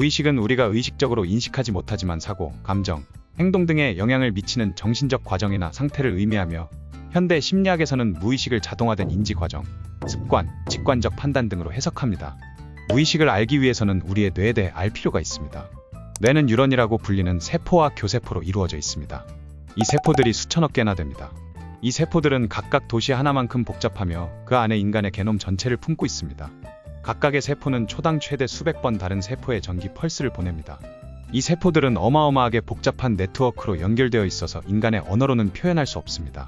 무의식은 우리가 의식적으로 인식하지 못하지만 사고, 감정, 행동 등에 영향을 미치는 정신적 과정이나 상태를 의미하며 현대 심리학에서는 무의식을 자동화된 인지 과정, 습관, 직관적 판단 등으로 해석합니다. 무의식을 알기 위해서는 우리의 뇌에 대해 알 필요가 있습니다. 뇌는 뉴런이라고 불리는 세포와 교세포로 이루어져 있습니다. 이 세포들이 수천억 개나 됩니다. 이 세포들은 각각 도시 하나만큼 복잡하며 그 안에 인간의 게놈 전체를 품고 있습니다. 각각의 세포는 초당 최대 수백 번 다른 세포의 전기 펄스를 보냅니다. 이 세포들은 어마어마하게 복잡한 네트워크로 연결되어 있어서 인간의 언어로는 표현할 수 없습니다.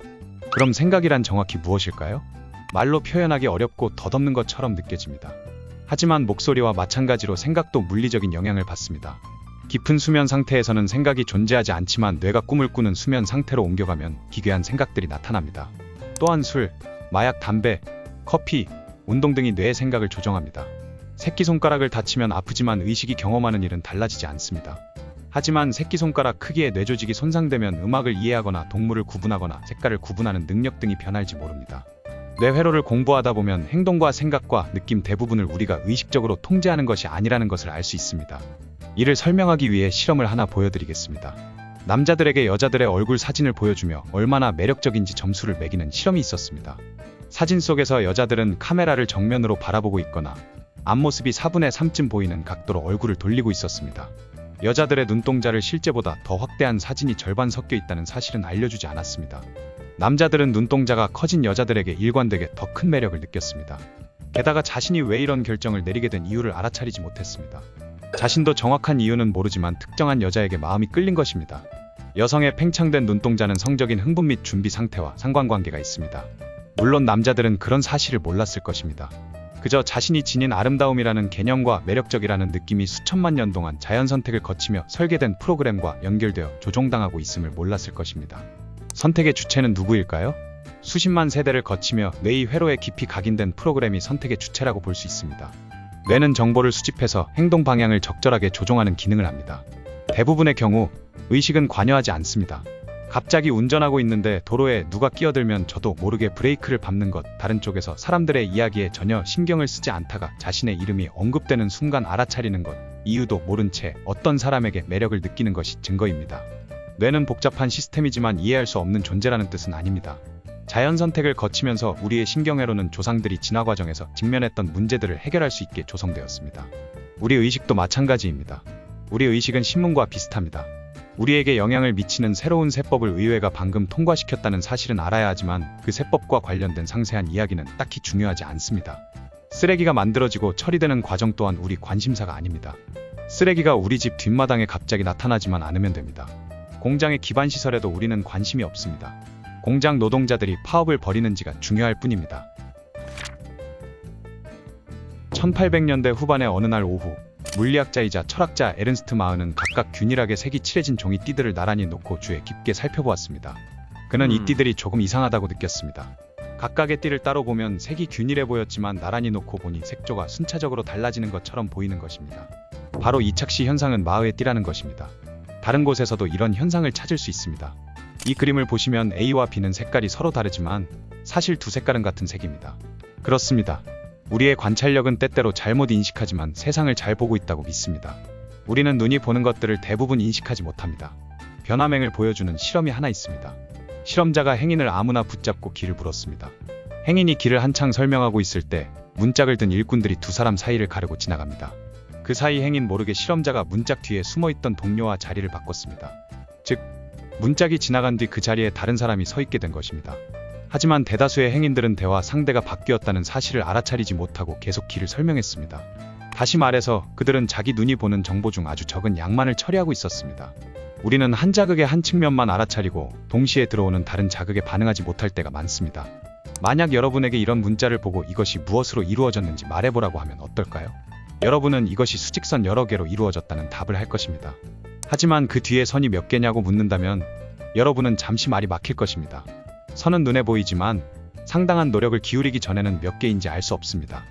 그럼 생각이란 정확히 무엇일까요? 말로 표현하기 어렵고 덧없는 것처럼 느껴집니다. 하지만 목소리와 마찬가지로 생각도 물리적인 영향을 받습니다. 깊은 수면 상태에서는 생각이 존재하지 않지만 뇌가 꿈을 꾸는 수면 상태로 옮겨가면 기괴한 생각들이 나타납니다. 또한 술, 마약, 담배, 커피, 운동 등이 뇌의 생각을 조정합니다. 새끼손가락을 다치면 아프지만 의식이 경험하는 일은 달라지지 않습니다. 하지만 새끼손가락 크기의 뇌조직이 손상되면 음악을 이해하거나 동물을 구분하거나 색깔을 구분하는 능력 등이 변할지 모릅니다. 뇌회로를 공부하다 보면 행동과 생각과 느낌 대부분을 우리가 의식적으로 통제하는 것이 아니라는 것을 알 수 있습니다. 이를 설명하기 위해 실험을 하나 보여드리겠습니다. 남자들에게 여자들의 얼굴 사진을 보여주며 얼마나 매력적인지 점수를 매기는 실험이 있었습니다. 사진 속에서 여자들은 카메라를 정면으로 바라보고 있거나 앞모습이 4분의 3쯤 보이는 각도로 얼굴을 돌리고 있었습니다. 여자들의 눈동자를 실제보다 더 확대한 사진이 절반 섞여 있다는 사실은 알려주지 않았습니다. 남자들은 눈동자가 커진 여자들에게 일관되게 더 큰 매력을 느꼈습니다. 게다가 자신이 왜 이런 결정을 내리게 된 이유를 알아차리지 못했습니다. 자신도 정확한 이유는 모르지만 특정한 여자에게 마음이 끌린 것입니다. 여성의 팽창된 눈동자는 성적인 흥분 및 준비 상태와 상관관계가 있습니다. 물론 남자들은 그런 사실을 몰랐을 것입니다. 그저 자신이 지닌 아름다움이라는 개념과 매력적이라는 느낌이 수천만 년 동안 자연 선택을 거치며 설계된 프로그램과 연결되어 조종당하고 있음을 몰랐을 것입니다. 선택의 주체는 누구일까요? 수십만 세대를 거치며 뇌의 회로에 깊이 각인된 프로그램이 선택의 주체라고 볼 수 있습니다. 뇌는 정보를 수집해서 행동 방향을 적절하게 조종하는 기능을 합니다. 대부분의 경우 의식은 관여하지 않습니다. 갑자기 운전하고 있는데 도로에 누가 끼어들면 저도 모르게 브레이크를 밟는 것, 다른 쪽에서 사람들의 이야기에 전혀 신경을 쓰지 않다가 자신의 이름이 언급되는 순간 알아차리는 것, 이유도 모른 채 어떤 사람에게 매력을 느끼는 것이 증거입니다. 뇌는 복잡한 시스템이지만 이해할 수 없는 존재라는 뜻은 아닙니다. 자연 선택을 거치면서 우리의 신경회로는 조상들이 진화 과정에서 직면했던 문제들을 해결할 수 있게 조성되었습니다. 우리 의식도 마찬가지입니다. 우리 의식은 신문과 비슷합니다. 우리에게 영향을 미치는 새로운 세법을 의회가 방금 통과시켰다는 사실은 알아야 하지만 그 세법과 관련된 상세한 이야기는 딱히 중요하지 않습니다. 쓰레기가 만들어지고 처리되는 과정 또한 우리 관심사가 아닙니다. 쓰레기가 우리 집 뒷마당에 갑자기 나타나지만 않으면 됩니다. 공장의 기반 시설에도 우리는 관심이 없습니다. 공장 노동자들이 파업을 벌이는지가 중요할 뿐입니다. 1800년대 후반의 어느 날 오후 물리학자이자 철학자 에른스트 마은은 각각 균일하게 색이 칠해진 종이 띠들을 나란히 놓고 주에 깊게 살펴보았습니다. 그는 이 음. 띠들이 조금 이상하다고 느꼈습니다. 각각의 띠를 따로 보면 색이 균일해 보였지만 나란히 놓고 보니 색조가 순차적으로 달라지는 것처럼 보이는 것입니다. 바로 이착시 현상은 마의 띠라는 것입니다. 다른 곳에서도 이런 현상을 찾을 수 있습니다. 이 그림을 보시면 A와 B는 색깔이 서로 다르지만 사실 두 색깔은 같은 색입니다. 그렇습니다. 우리의 관찰력은 때때로 잘못 인식하지만 세상을 잘 보고 있다고 믿습니다. 우리는 눈이 보는 것들을 대부분 인식하지 못합니다. 변화맹을 보여주는 실험이 하나 있습니다. 실험자가 행인을 아무나 붙잡고 길을 물었습니다. 행인이 길을 한창 설명하고 있을 때 문짝을 든 일꾼들이 두 사람 사이를 가르고 지나갑니다. 그 사이 행인 모르게 실험자가 문짝 뒤에 숨어있던 동료와 자리를 바꿨습니다. 즉, 문짝이 지나간 뒤 그 자리에 다른 사람이 서 있게 된 것입니다. 하지만 대다수의 행인들은 대화 상대가 바뀌었다는 사실을 알아차리지 못하고 계속 길을 설명했습니다. 다시 말해서 그들은 자기 눈이 보는 정보 중 아주 적은 양만을 처리하고 있었습니다. 우리는 한 자극의 한 측면만 알아차리고 동시에 들어오는 다른 자극에 반응하지 못할 때가 많습니다. 만약 여러분에게 이런 문자를 보고 이것이 무엇으로 이루어졌는지 말해보라고 하면 어떨까요? 여러분은 이것이 수직선 여러 개로 이루어졌다는 답을 할 것입니다. 하지만 그 뒤에 선이 몇 개냐고 묻는다면 여러분은 잠시 말이 막힐 것입니다. 선은 눈에 보이지만 상당한 노력을 기울이기 전에는 몇 개인지 알 수 없습니다.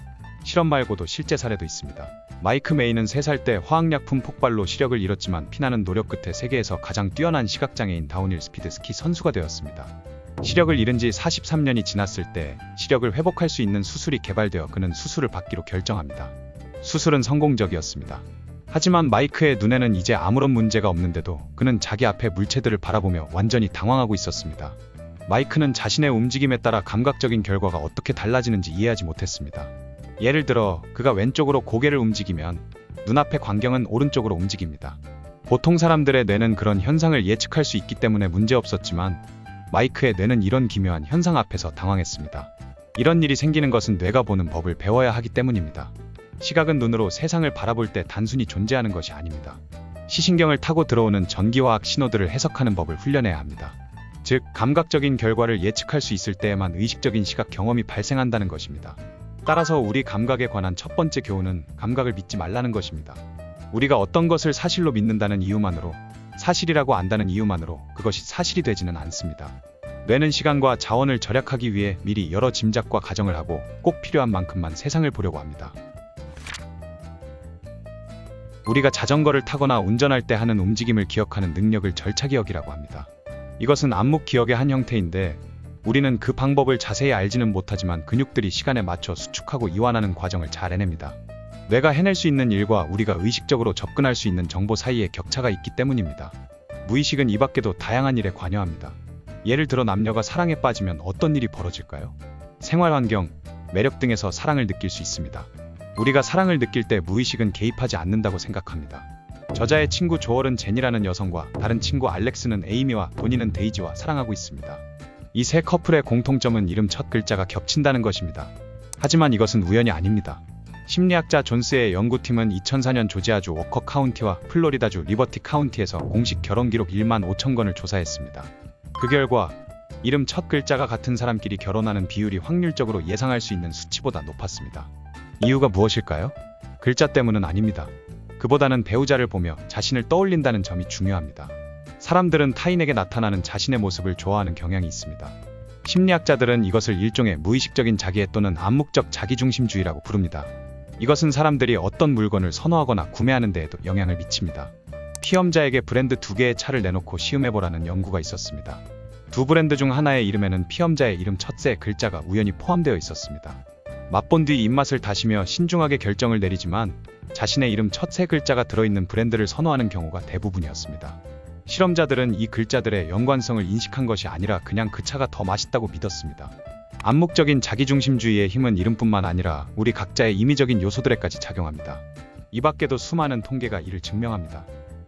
실험 말고도 실제 사례도 있습니다. 마이크 메이는 3살 때 화학약품 폭발로 시력을 잃었지만 피나는 노력 끝에 세계에서 가장 뛰어난 시각장애인 다운힐 스피드 스키 선수가 되었습니다. 시력을 잃은 지 43년이 지났을 때 시력을 회복할 수 있는 수술이 개발되어 그는 수술을 받기로 결정합니다. 수술은 성공적이었습니다. 하지만 마이크의 눈에는 이제 아무런 문제가 없는데도 그는 자기 앞에 물체들을 바라보며 완전히 당황하고 있었습니다. 마이크는 자신의 움직임에 따라 감각적인 결과가 어떻게 달라지는지 이해하지 못했습니다. 예를 들어 그가 왼쪽으로 고개를 움직이면 눈앞의 광경은 오른쪽으로 움직입니다. 보통 사람들의 뇌는 그런 현상을 예측할 수 있기 때문에 문제 없었지만 마이크의 뇌는 이런 기묘한 현상 앞에서 당황했습니다. 이런 일이 생기는 것은 뇌가 보는 법을 배워야 하기 때문입니다. 시각은 눈으로 세상을 바라볼 때 단순히 존재하는 것이 아닙니다. 시신경을 타고 들어오는 전기화학 신호들을 해석하는 법을 훈련해야 합니다. 즉, 감각적인 결과를 예측할 수 있을 때에만 의식적인 시각 경험이 발생한다는 것입니다. 따라서 우리 감각에 관한 첫 번째 교훈은 감각을 믿지 말라는 것입니다. 우리가 어떤 것을 사실로 믿는다는 이유만으로, 사실이라고 안다는 이유만으로 그것이 사실이 되지는 않습니다. 뇌는 시간과 자원을 절약하기 위해 미리 여러 짐작과 가정을 하고 꼭 필요한 만큼만 세상을 보려고 합니다. 우리가 자전거를 타거나 운전할 때 하는 움직임을 기억하는 능력을 절차기억이라고 합니다. 이것은 암묵 기억의 한 형태인데 우리는 그 방법을 자세히 알지는 못하지만 근육들이 시간에 맞춰 수축하고 이완하는 과정을 잘 해냅니다. 뇌가 해낼 수 있는 일과 우리가 의식적으로 접근할 수 있는 정보 사이에 격차가 있기 때문입니다. 무의식은 이 밖에도 다양한 일에 관여합니다. 예를 들어 남녀가 사랑에 빠지면 어떤 일이 벌어질까요? 생활 환경, 매력 등에서 사랑을 느낄 수 있습니다. 우리가 사랑을 느낄 때 무의식은 개입하지 않는다고 생각합니다. 저자의 친구 조얼은 제니라는 여성과 다른 친구 알렉스는 에이미와 도니는 데이지와 사랑하고 있습니다. 이 세 커플의 공통점은 이름 첫 글자가 겹친다는 것입니다. 하지만 이것은 우연이 아닙니다. 심리학자 존스의 연구팀은 2004년 조지아주 워커 카운티와 플로리다주 리버티 카운티에서 공식 결혼 기록 1만 5천 건을 조사했습니다. 그 결과 이름 첫 글자가 같은 사람끼리 결혼하는 비율이 확률적으로 예상할 수 있는 수치보다 높았습니다. 이유가 무엇일까요? 글자 때문은 아닙니다. 그보다는 배우자를 보며 자신을 떠올린다는 점이 중요합니다. 사람들은 타인에게 나타나는 자신의 모습을 좋아하는 경향이 있습니다. 심리학자들은 이것을 일종의 무의식적인 자기애 또는 암묵적 자기중심주의라고 부릅니다. 이것은 사람들이 어떤 물건을 선호하거나 구매하는 데에도 영향을 미칩니다. 피험자에게 브랜드 두 개의 차를 내놓고 시음해보라는 연구가 있었습니다. 두 브랜드 중 하나의 이름에는 피험자의 이름 첫째 글자가 우연히 포함되어 있었습니다. 맛본 뒤 입맛을 다시며 신중하게 결정을 내리지만 자신의 이름 첫 세 글자가 들어있는 브랜드를 선호하는 경우가 대부분이었습니다. 실험자들은 이 글자들의 연관성을 인식한 것이 아니라 그냥 그 차가 더 맛있다고 믿었습니다. 암묵적인 자기중심주의의 힘은 이름뿐만 아니라 우리 각자의 임의적인 요소들에까지 작용합니다. 이 밖에도 수많은 통계가 이를 증명합니다.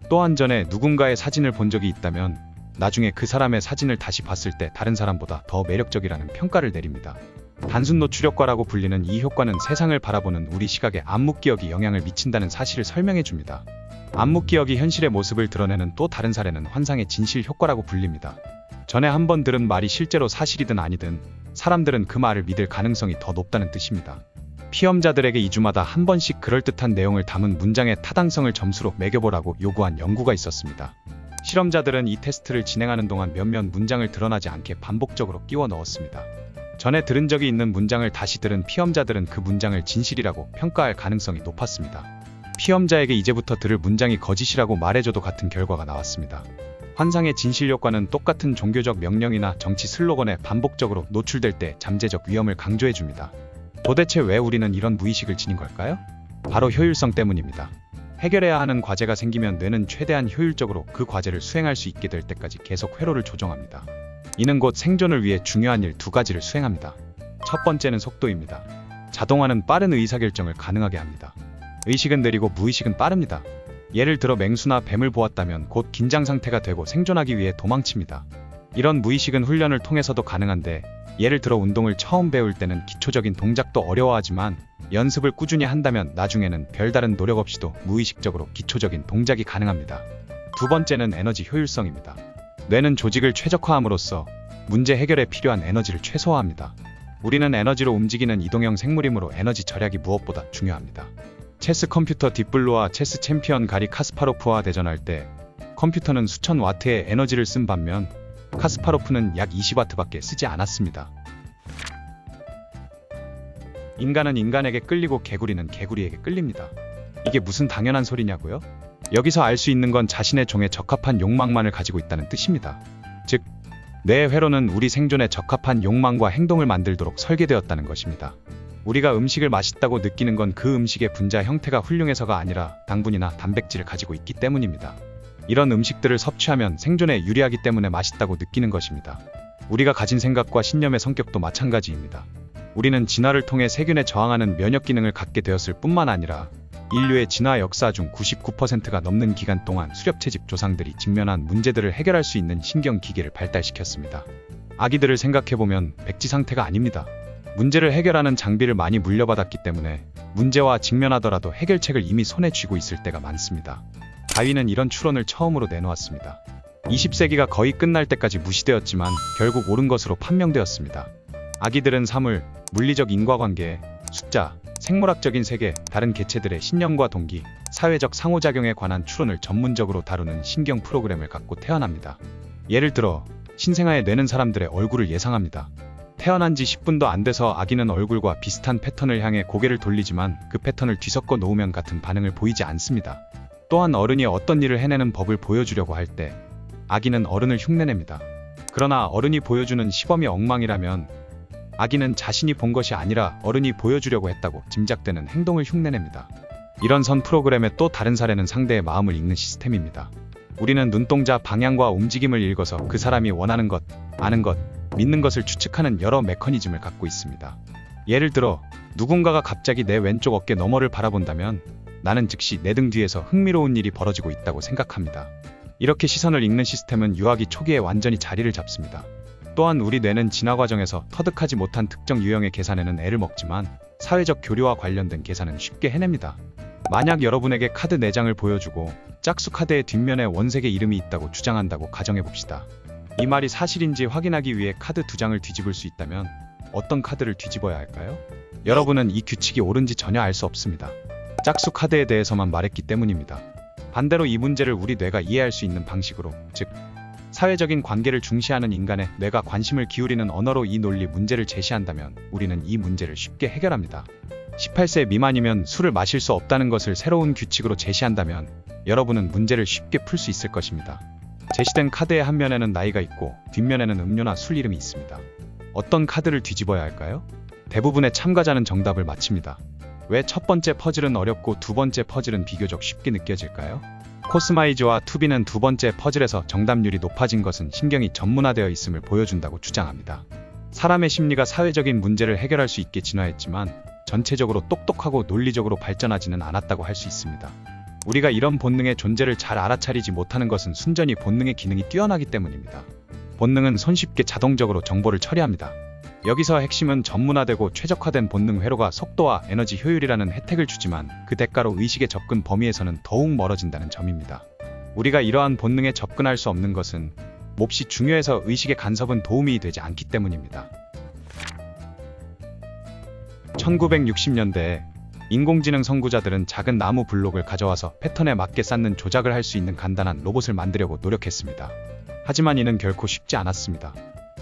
또한 전에 누군가의 사진을 본 적이 있다면 나중에 그 사람의 사진을 다시 봤을 때 다른 사람보다 더 매력적이라는 평가를 내립니다. 단순 노출효과라고 불리는 이 효과는 세상을 바라보는 우리 시각에 암묵기억이 영향을 미친다는 사실을 설명해 줍니다. 암묵기억이 현실의 모습을 드러내는 또 다른 사례는 환상의 진실 효과라고 불립니다. 전에 한 번 들은 말이 실제로 사실이든 아니든 사람들은 그 말을 믿을 가능성이 더 높다는 뜻입니다. 피험자들에게 2주마다 한 번씩 그럴듯한 내용을 담은 문장의 타당성을 점수로 매겨보라고 요구한 연구가 있었습니다. 실험자들은 이 테스트를 진행하는 동안 몇몇 문장을 드러나지 않게 반복적으로 끼워 넣었습니다. 전에 들은 적이 있는 문장을 다시 들은 피험자들은 그 문장을 진실이라고 평가할 가능성이 높았습니다. 피험자에게 이제부터 들을 문장이 거짓이라고 말해줘도 같은 결과가 나왔습니다. 환상의 진실 효과는 똑같은 종교적 명령이나 정치 슬로건에 반복적으로 노출될 때 잠재적 위험을 강조해 줍니다. 도대체 왜 우리는 이런 무의식을 지닌 걸까요? 바로 효율성 때문입니다. 해결해야 하는 과제가 생기면 뇌는 최대한 효율적으로 그 과제를 수행할 수 있게 될 때까지 계속 회로를 조정합니다. 이는 곧 생존을 위해 중요한 일 두 가지를 수행합니다. 첫 번째는 속도입니다. 자동화는 빠른 의사결정을 가능하게 합니다. 의식은 느리고 무의식은 빠릅니다. 예를 들어 맹수나 뱀을 보았다면 곧 긴장 상태가 되고 생존하기 위해 도망칩니다. 이런 무의식은 훈련을 통해서도 가능한데 예를 들어 운동을 처음 배울 때는 기초적인 동작도 어려워하지만 연습을 꾸준히 한다면 나중에는 별다른 노력 없이도 무의식적으로 기초적인 동작이 가능합니다. 두 번째는 에너지 효율성입니다. 뇌는 조직을 최적화함으로써 문제 해결에 필요한 에너지를 최소화합니다. 우리는 에너지로 움직이는 이동형 생물이므로 에너지 절약이 무엇보다 중요합니다. 체스 컴퓨터 딥블루와 체스 챔피언 가리 카스파로프와 대전할 때 컴퓨터는 수천 와트의 에너지를 쓴 반면 카스파로프는 약 20와트밖에 쓰지 않았습니다. 인간은 인간에게 끌리고 개구리는 개구리에게 끌립니다. 이게 무슨 당연한 소리냐고요? 여기서 알 수 있는 건 자신의 종에 적합한 욕망만을 가지고 있다는 뜻입니다. 즉, 뇌의 회로는 우리 생존에 적합한 욕망과 행동을 만들도록 설계되었다는 것입니다. 우리가 음식을 맛있다고 느끼는 건 그 음식의 분자 형태가 훌륭해서가 아니라 당분이나 단백질을 가지고 있기 때문입니다. 이런 음식들을 섭취하면 생존에 유리하기 때문에 맛있다고 느끼는 것입니다. 우리가 가진 생각과 신념의 성격도 마찬가지입니다. 우리는 진화를 통해 세균에 저항하는 면역 기능을 갖게 되었을 뿐만 아니라 인류의 진화 역사 중 99%가 넘는 기간 동안 수렵채집 조상들이 직면한 문제들을 해결할 수 있는 신경 기계를 발달시켰습니다. 아기들을 생각해보면 백지 상태가 아닙니다. 문제를 해결하는 장비를 많이 물려받았기 때문에 문제와 직면하더라도 해결책을 이미 손에 쥐고 있을 때가 많습니다. 다윈은 이런 추론을 처음으로 내놓았습니다. 20세기가 거의 끝날 때까지 무시되었지만 결국 옳은 것으로 판명되었습니다. 아기들은 사물, 물리적 인과관계, 숫자, 생물학적인 세계, 다른 개체들의 신념과 동기, 사회적 상호작용에 관한 추론을 전문적으로 다루는 신경 프로그램을 갖고 태어납니다. 예를 들어 신생아에 뇌는 사람들의 얼굴을 예상합니다. 태어난 지 10분도 안 돼서 아기는 얼굴과 비슷한 패턴을 향해 고개를 돌리지만 그 패턴을 뒤섞어 놓으면 같은 반응을 보이지 않습니다. 또한 어른이 어떤 일을 해내는 법을 보여주려고 할 때 아기는 어른을 흉내냅니다. 그러나 어른이 보여주는 시범이 엉망이라면 아기는 자신이 본 것이 아니라 어른이 보여주려고 했다고 짐작되는 행동을 흉내냅니다. 이런 선 프로그램의 또 다른 사례는 상대의 마음을 읽는 시스템입니다. 우리는 눈동자 방향과 움직임을 읽어서 그 사람이 원하는 것, 아는 것, 믿는 것을 추측하는 여러 메커니즘을 갖고 있습니다. 예를 들어 누군가가 갑자기 내 왼쪽 어깨 너머를 바라본다면 나는 즉시 내 등 뒤에서 흥미로운 일이 벌어지고 있다고 생각합니다. 이렇게 시선을 읽는 시스템은 유아기 초기에 완전히 자리를 잡습니다. 또한 우리 뇌는 진화 과정에서 터득하지 못한 특정 유형의 계산에는 애를 먹지만 사회적 교류와 관련된 계산은 쉽게 해냅니다. 만약 여러분에게 카드 4장을 보여주고 짝수 카드의 뒷면에 원색의 이름이 있다고 주장한다고 가정해 봅시다. 이 말이 사실인지 확인하기 위해 카드 두 장을 뒤집을 수 있다면 어떤 카드를 뒤집어야 할까요? 여러분은 이 규칙이 옳은지 전혀 알 수 없습니다. 짝수 카드에 대해서만 말했기 때문입니다. 반대로 이 문제를 우리 뇌가 이해할 수 있는 방식으로, 즉 사회적인 관계를 중시하는 인간의 뇌가 관심을 기울이는 언어로 이 논리 문제를 제시한다면 우리는 이 문제를 쉽게 해결합니다. 18세 미만이면 술을 마실 수 없다는 것을 새로운 규칙으로 제시한다면 여러분은 문제를 쉽게 풀 수 있을 것입니다. 제시된 카드의 한 면에는 나이가 있고 뒷면에는 음료나 술 이름이 있습니다. 어떤 카드를 뒤집어야 할까요? 대부분의 참가자는 정답을 맞힙니다. 왜 첫 번째 퍼즐은 어렵고 두 번째 퍼즐은 비교적 쉽게 느껴질까요? 코스마이즈와 투비는 두 번째 퍼즐에서 정답률이 높아진 것은 신경이 전문화되어 있음을 보여준다고 주장합니다. 사람의 심리가 사회적인 문제를 해결할 수 있게 진화했지만 전체적으로 똑똑하고 논리적으로 발전하지는 않았다고 할 수 있습니다. 우리가 이런 본능의 존재를 잘 알아차리지 못하는 것은 순전히 본능의 기능이 뛰어나기 때문입니다. 본능은 손쉽게 자동적으로 정보를 처리합니다. 여기서 핵심은 전문화되고 최적화된 본능 회로가 속도와 에너지 효율이라는 혜택을 주지만 그 대가로 의식의 접근 범위에서는 더욱 멀어진다는 점입니다. 우리가 이러한 본능에 접근할 수 없는 것은 몹시 중요해서 의식의 간섭은 도움이 되지 않기 때문입니다. 1960년대에 인공지능 선구자들은 작은 나무 블록을 가져와서 패턴에 맞게 쌓는 조작을 할 수 있는 간단한 로봇을 만들려고 노력했습니다. 하지만 이는 결코 쉽지 않았습니다.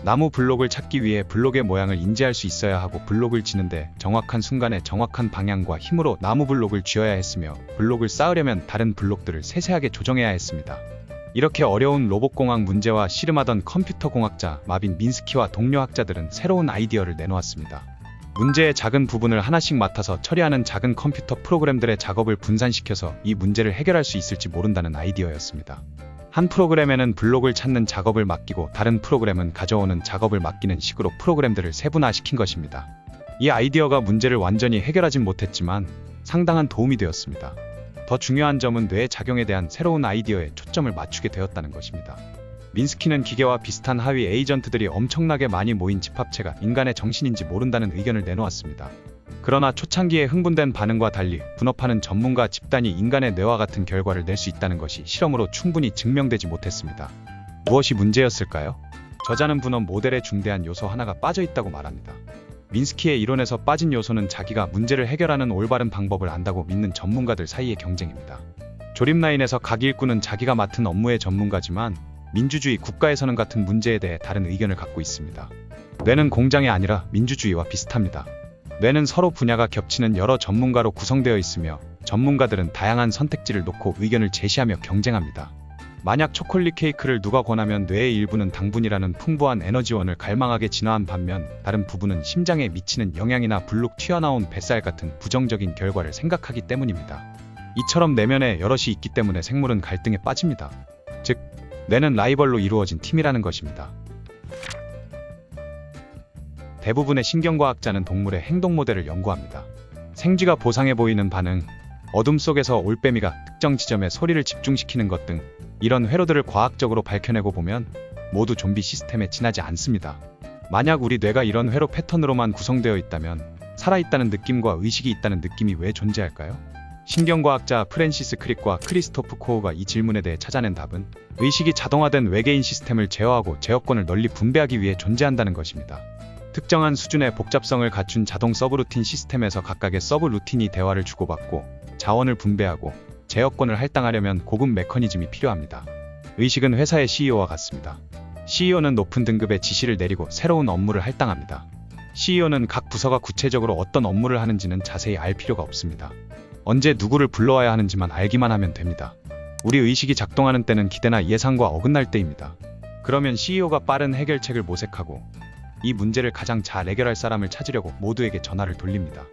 나무 블록을 찾기 위해 블록의 모양을 인지할 수 있어야 하고 블록을 지는데 정확한 순간에 정확한 방향과 힘으로 나무 블록을 쥐어야 했으며 블록을 쌓으려면 다른 블록들을 세세하게 조정해야 했습니다. 이렇게 어려운 로봇공학 문제와 씨름하던 컴퓨터 공학자 마빈 민스키와 동료 학자들은 새로운 아이디어를 내놓았습니다. 문제의 작은 부분을 하나씩 맡아서 처리하는 작은 컴퓨터 프로그램들의 작업을 분산시켜서 이 문제를 해결할 수 있을지 모른다는 아이디어였습니다. 한 프로그램에는 블록을 찾는 작업을 맡기고 다른 프로그램은 가져오는 작업을 맡기는 식으로 프로그램들을 세분화시킨 것입니다. 이 아이디어가 문제를 완전히 해결하진 못했지만 상당한 도움이 되었습니다. 더 중요한 점은 뇌의 작용에 대한 새로운 아이디어에 초점을 맞추게 되었다는 것입니다. 민스키는 기계와 비슷한 하위 에이전트들이 엄청나게 많이 모인 집합체가 인간의 정신인지 모른다는 의견을 내놓았습니다. 그러나 초창기에 흥분된 반응과 달리 분업하는 전문가 집단이 인간의 뇌와 같은 결과를 낼 수 있다는 것이 실험으로 충분히 증명되지 못했습니다. 무엇이 문제였을까요? 저자는 분업 모델의 중대한 요소 하나가 빠져 있다고 말합니다. 민스키의 이론에서 빠진 요소는 자기가 문제를 해결하는 올바른 방법을 안다고 믿는 전문가들 사이의 경쟁입니다. 조립 라인에서 각 일꾼은 자기가 맡은 업무의 전문가지만 민주주의 국가에서는 같은 문제에 대해 다른 의견을 갖고 있습니다. 뇌는 공장이 아니라 민주주의와 비슷합니다. 뇌는 서로 분야가 겹치는 여러 전문가로 구성되어 있으며 전문가들은 다양한 선택지를 놓고 의견을 제시하며 경쟁합니다. 만약 초콜릿 케이크를 누가 권하면 뇌의 일부는 당분이라는 풍부한 에너지원을 갈망하게 진화한 반면 다른 부분은 심장에 미치는 영향이나 불룩 튀어나온 뱃살 같은 부정적인 결과를 생각하기 때문입니다. 이처럼 내면에 여럿이 있기 때문에 생물은 갈등에 빠집니다. 즉, 뇌는 라이벌로 이루어진 팀이라는 것입니다. 대부분의 신경과학자는 동물의 행동 모델을 연구합니다. 생쥐가 보상해 보이는 반응, 어둠 속에서 올빼미가 특정 지점에 소리를 집중시키는 것 등 이런 회로들을 과학적으로 밝혀내고 보면 모두 좀비 시스템에 지나지 않습니다. 만약 우리 뇌가 이런 회로 패턴으로만 구성되어 있다면 살아있다는 느낌과 의식이 있다는 느낌이 왜 존재할까요? 신경과학자 프랜시스 크릭과 크리스토프 코어가 이 질문에 대해 찾아낸 답은 의식이 자동화된 외계인 시스템을 제어하고 제어권을 널리 분배하기 위해 존재한다는 것입니다. 특정한 수준의 복잡성을 갖춘 자동 서브루틴 시스템에서 각각의 서브루틴이 대화를 주고받고 자원을 분배하고 제어권을 할당하려면 고급 메커니즘이 필요합니다. 의식은 회사의 CEO와 같습니다. CEO는 높은 등급의 지시를 내리고 새로운 업무를 할당합니다. CEO는 각 부서가 구체적으로 어떤 업무를 하는지는 자세히 알 필요가 없습니다. 언제 누구를 불러와야 하는지만 알기만 하면 됩니다. 우리 의식이 작동하는 때는 기대나 예상과 어긋날 때입니다. 그러면 CEO가 빠른 해결책을 모색하고 이 문제를 가장 잘 해결할 사람을 찾으려고 모두에게 전화를 돌립니다.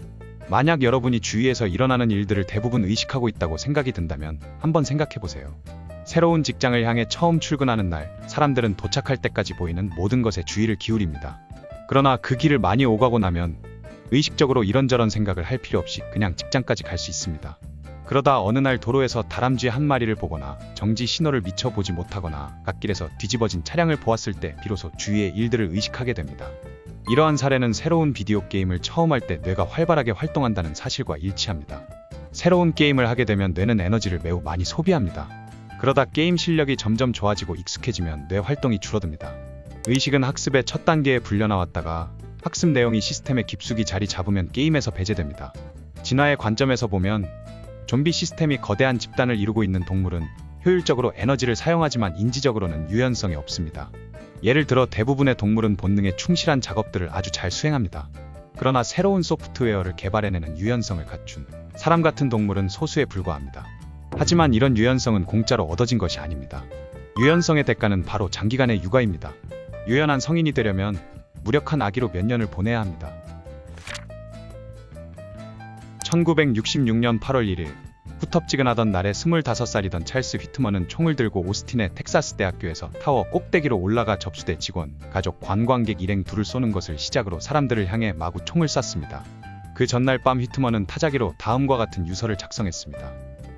만약 여러분이 주위에서 일어나는 일들을 대부분 의식하고 있다고 생각이 든다면 한번 생각해 보세요. 새로운 직장을 향해 처음 출근하는 날, 사람들은 도착할 때까지 보이는 모든 것에 주의를 기울입니다. 그러나 그 길을 많이 오가고 나면 의식적으로 이런저런 생각을 할 필요 없이 그냥 직장까지 갈 수 있습니다. 그러다 어느 날 도로에서 다람쥐 한 마리를 보거나 정지 신호를 미처 보지 못하거나 갓길에서 뒤집어진 차량을 보았을 때 비로소 주위의 일들을 의식하게 됩니다. 이러한 사례는 새로운 비디오 게임을 처음 할 때 뇌가 활발하게 활동한다는 사실과 일치합니다. 새로운 게임을 하게 되면 뇌는 에너지를 매우 많이 소비합니다. 그러다 게임 실력이 점점 좋아지고 익숙해지면 뇌 활동이 줄어듭니다. 의식은 학습의 첫 단계에 불려나왔다가 학습 내용이 시스템에 깊숙이 자리 잡으면 게임에서 배제됩니다. 진화의 관점에서 보면 좀비 시스템이 거대한 집단을 이루고 있는 동물은 효율적으로 에너지를 사용하지만 인지적으로는 유연성이 없습니다. 예를 들어 대부분의 동물은 본능에 충실한 작업들을 아주 잘 수행합니다. 그러나 새로운 소프트웨어를 개발해내는 유연성을 갖춘 사람 같은 동물은 소수에 불과합니다. 하지만 이런 유연성은 공짜로 얻어진 것이 아닙니다. 유연성의 대가는 바로 장기간의 육아입니다. 유연한 성인이 되려면 무력한 아기로 몇 년을 보내야 합니다. 1966년 8월 1일 후텁지근하던 날에 25살이던 찰스 휘트먼은 총을 들고 오스틴의 텍사스 대학교에서 타워 꼭대기로 올라가 접수대 직원, 가족, 관광객 일행 둘을 쏘는 것을 시작으로 사람들을 향해 마구 총을 쐈습니다. 그 전날 밤 휘트먼은 타자기로 다음과 같은 유서를 작성했습니다.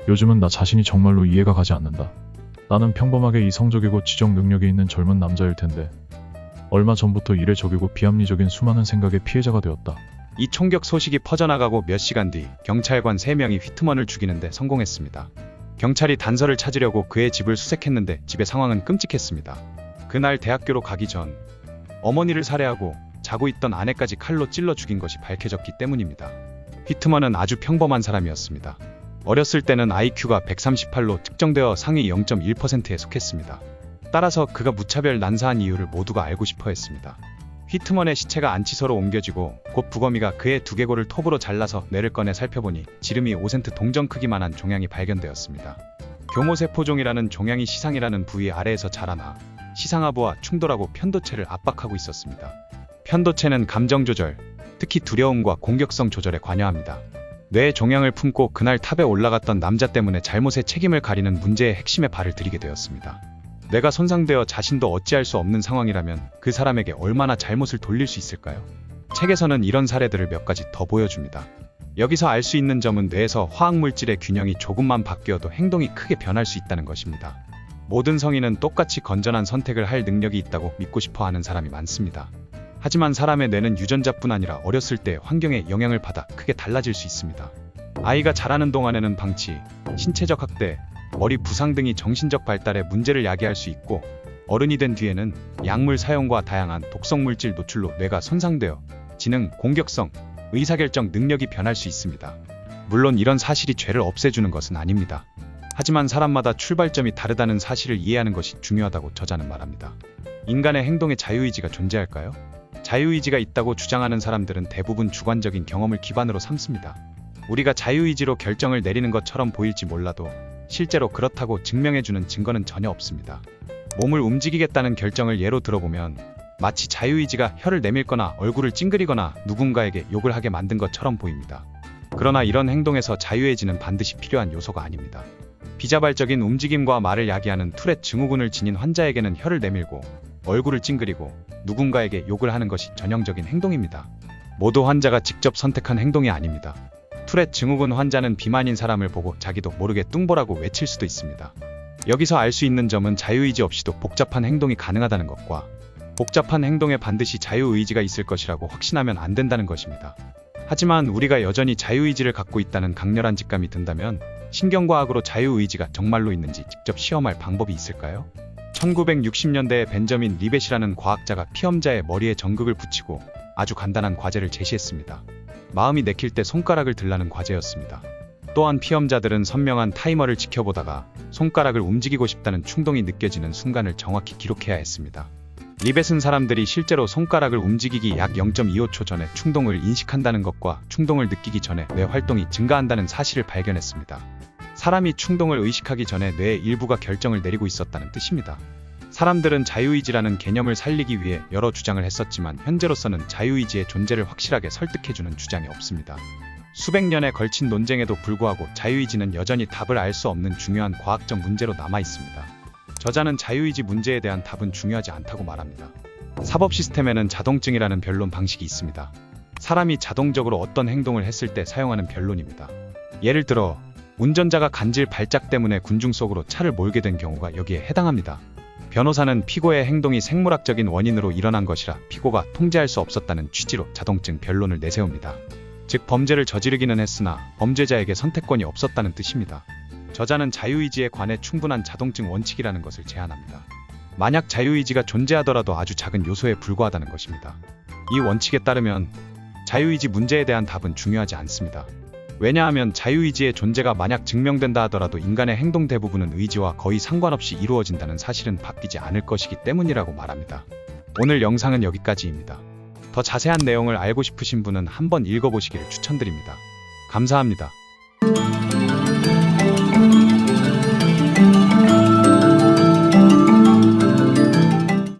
요즘은 나 자신이 정말로 이해가 가지 않는다. 나는 평범하게 이성적이고 지적 능력이 있는 젊은 남자일 텐데 얼마 전부터 이례적이고 비합리적인 수많은 생각의 피해자가 되었다. 이 총격 소식이 퍼져나가고 몇 시간 뒤 경찰관 3명이 휘트먼을 죽이는데 성공했습니다. 경찰이 단서를 찾으려고 그의 집을 수색했는데 집의 상황은 끔찍했습니다. 그날 대학교로 가기 전 어머니를 살해하고 자고 있던 아내까지 칼로 찔러 죽인 것이 밝혀졌기 때문입니다. 휘트먼은 아주 평범한 사람이었습니다. 어렸을 때는 IQ가 138로 측정되어 상위 0.1%에 속했습니다. 따라서 그가 무차별 난사한 이유를 모두가 알고 싶어 했습니다. 휘트먼의 시체가 안치소로 옮겨지고 곧 부검이가 그의 두개골을 톱으로 잘라서 뇌를 꺼내 살펴보니 지름이 5센트 동전 크기만한 종양이 발견되었습니다. 교모세포종이라는 종양이 시상이라는 부위 아래에서 자라나 시상하부와 충돌하고 편도체를 압박하고 있었습니다. 편도체는 감정 조절, 특히 두려움과 공격성 조절에 관여합니다. 뇌의 종양을 품고 그날 탑에 올라갔던 남자 때문에 잘못의 책임을 가리는 문제의 핵심에 발을 들이게 되었습니다. 뇌가 손상되어 자신도 어찌할 수 없는 상황이라면 그 사람에게 얼마나 잘못을 돌릴 수 있을까요? 책에서는 이런 사례들을 몇 가지 더 보여줍니다. 여기서 알 수 있는 점은 뇌에서 화학물질의 균형이 조금만 바뀌어도 행동이 크게 변할 수 있다는 것입니다. 모든 성인은 똑같이 건전한 선택을 할 능력이 있다고 믿고 싶어 하는 사람이 많습니다. 하지만 사람의 뇌는 유전자뿐 아니라 어렸을 때 환경의 영향을 받아 크게 달라질 수 있습니다. 아이가 자라는 동안에는 방치, 신체적 학대, 머리 부상 등이 정신적 발달에 문제를 야기할 수 있고 어른이 된 뒤에는 약물 사용과 다양한 독성 물질 노출로 뇌가 손상되어 지능, 공격성, 의사결정 능력이 변할 수 있습니다. 물론 이런 사실이 죄를 없애주는 것은 아닙니다. 하지만 사람마다 출발점이 다르다는 사실을 이해하는 것이 중요하다고 저자는 말합니다. 인간의 행동에 자유의지가 존재할까요? 자유의지가 있다고 주장하는 사람들은 대부분 주관적인 경험을 기반으로 삼습니다. 우리가 자유의지로 결정을 내리는 것처럼 보일지 몰라도 실제로 그렇다고 증명해주는 증거는 전혀 없습니다. 몸을 움직이겠다는 결정을 예로 들어보면 마치 자유의지가 혀를 내밀거나 얼굴을 찡그리거나 누군가에게 욕을 하게 만든 것처럼 보입니다. 그러나 이런 행동에서 자유의지는 반드시 필요한 요소가 아닙니다. 비자발적인 움직임과 말을 야기하는 투렛 증후군을 지닌 환자에게는 혀를 내밀고 얼굴을 찡그리고 누군가에게 욕을 하는 것이 전형적인 행동입니다. 모두 환자가 직접 선택한 행동이 아닙니다. 투렛 증후군 환자는 비만인 사람을 보고 자기도 모르게 뚱보라고 외칠 수도 있습니다. 여기서 알 수 있는 점은 자유의지 없이도 복잡한 행동이 가능하다는 것과 복잡한 행동에 반드시 자유의지가 있을 것이라고 확신하면 안 된다는 것입니다. 하지만 우리가 여전히 자유의지를 갖고 있다는 강렬한 직감이 든다면 신경과학으로 자유의지가 정말로 있는지 직접 시험할 방법이 있을까요? 1960년대에 벤저민 리벳이라는 과학자가 피험자의 머리에 전극을 붙이고 아주 간단한 과제를 제시했습니다. 마음이 내킬 때 손가락을 들라는 과제였습니다. 또한 피험자들은 선명한 타이머를 지켜보다가 손가락을 움직이고 싶다는 충동이 느껴지는 순간을 정확히 기록해야 했습니다. 리벳은 사람들이 실제로 손가락을 움직이기 약 0.25초 전에 충동을 인식한다는 것과 충동을 느끼기 전에 뇌 활동이 증가한다는 사실을 발견했습니다. 사람이 충동을 의식하기 전에 뇌의 일부가 결정을 내리고 있었다는 뜻입니다. 사람들은 자유의지라는 개념을 살리기 위해 여러 주장을 했었지만 현재로서는 자유의지의 존재를 확실하게 설득해주는 주장이 없습니다. 수백 년에 걸친 논쟁에도 불구하고 자유의지는 여전히 답을 알 수 없는 중요한 과학적 문제로 남아 있습니다. 저자는 자유의지 문제에 대한 답은 중요하지 않다고 말합니다. 사법 시스템에는 자동증이라는 변론 방식이 있습니다. 사람이 자동적으로 어떤 행동을 했을 때 사용하는 변론입니다. 예를 들어 운전자가 간질 발작 때문에 군중 속으로 차를 몰게 된 경우가 여기에 해당합니다. 변호사는 피고의 행동이 생물학적인 원인으로 일어난 것이라 피고가 통제할 수 없었다는 취지로 자동증 변론을 내세웁니다. 즉 범죄를 저지르기는 했으나 범죄자에게 선택권이 없었다는 뜻입니다. 저자는 자유의지에 관해 충분한 자동증 원칙이라는 것을 제안합니다. 만약 자유의지가 존재하더라도 아주 작은 요소에 불과하다는 것입니다. 이 원칙에 따르면 자유의지 문제에 대한 답은 중요하지 않습니다. 왜냐하면 자유의지의 존재가 만약 증명된다 하더라도 인간의 행동 대부분은 의지와 거의 상관없이 이루어진다는 사실은 바뀌지 않을 것이기 때문이라고 말합니다. 오늘 영상은 여기까지입니다. 더 자세한 내용을 알고 싶으신 분은 한번 읽어보시기를 추천드립니다. 감사합니다.